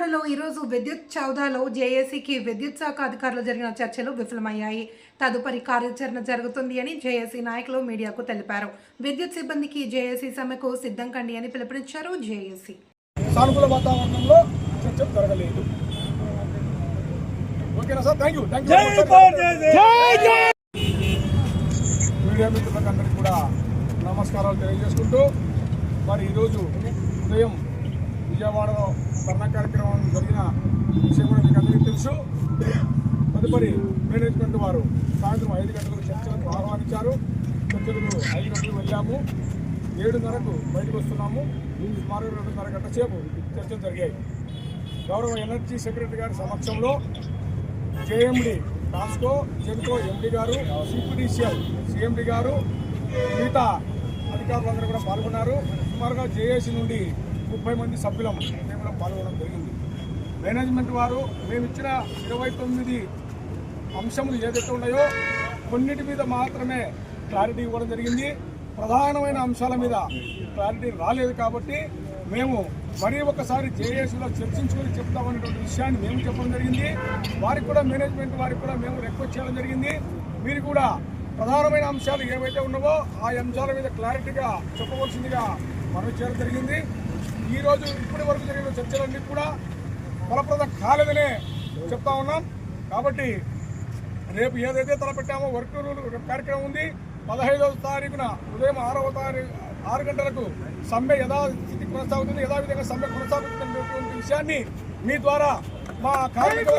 విజయవాడలో ఈరోజు విద్యుత్ చౌదాలో జేఏసీకి విద్యుత్ శాఖ అధికారులు జరిగిన చర్చలు విఫలమయ్యాయి. తదుపరి కార్యాచరణ జరుగుతుంది అని జేఏసీ నాయకులు మీడియాకు తెలిపారు. విద్యుత్ సిబ్బందికి జేఏసీ సమ్మెకు సిద్ధం కండి అని పిలుపునిచ్చారు జేఏసీ. సానుకూల వాతావరణంలో చర్చలు జరగలేదు. ఓకేనా sir? Thank you thank you media మిత్రులకు అందరికీ కూడా నమస్కారాలు తెలియజేసుకుంటూ మరి ఈరోజు ఉదయం విజయవాడలో ధర్నా కార్యక్రమం జరిగిన విషయం కూడా మీకు అందరికీ తెలుసు. తదుపరి మేనేజ్మెంట్ వారు సాయంత్రం ఐదు గంటలకు చర్చలకు ఆహ్వానించారు. చర్చలకు ఐదు గంటలకు వెళ్ళాము. ఏడున్నరకు బయటకు వస్తున్నాము. సుమారు రెండున్నర గంట సేపు చర్చలు జరిగాయి. గౌరవ ఎనర్జీ సెక్రటరీ గారి సమక్షంలో జేఎండి టాస్కో జెన్కో ఎండి గారు సిపిడిసిఎల్ సిఎండి గారు మిగతా అధికారులందరూ కూడా పాల్గొన్నారు. సుమారుగా జేఏసీ నుండి ముప్పై మంది సభ్యులం మేము కూడా పాల్గొనడం జరిగింది. మేనేజ్మెంట్ వారు మేము ఇచ్చిన ఇరవై తొమ్మిది అంశములు ఏదైతే ఉన్నాయో కొన్నిటి మీద మాత్రమే క్లారిటీ ఇవ్వడం జరిగింది. ప్రధానమైన అంశాల మీద క్లారిటీ రాలేదు కాబట్టి మేము మరీ ఒకసారి జేఏసీలో చర్చించుకొని చెప్తామనేటువంటి విషయాన్ని మేము చెప్పడం జరిగింది. వారికి కూడా మేనేజ్మెంట్ వారికి కూడా మేము రిక్వెస్ట్ చేయడం జరిగింది. మీరు కూడా ప్రధానమైన అంశాలు ఏవైతే ఉన్నావో ఆ అంశాల మీద క్లారిటీగా చెప్పవలసిందిగా మనం చేయడం జరిగింది. ఈరోజు ఇప్పటి వరకు జరిగిన చర్చలన్నీ కూడా ఫలప్రదం కాలేదనే చెప్తా ఉన్నాం. కాబట్టి రేపు ఏదైతే తలపెట్టామో వర్క్ రూల్ కార్యక్రమం ఉంది. పదహైదవ తారీఖున ఉదయం ఆరవ తారీఖు ఆరు గంటలకు సమ్మె యథాస్థితి కొనసాగుతుంది. యథావిధంగా సమ్మె కొనసాగుతున్నటువంటి విషయాన్ని మీ ద్వారా మా కార్మిక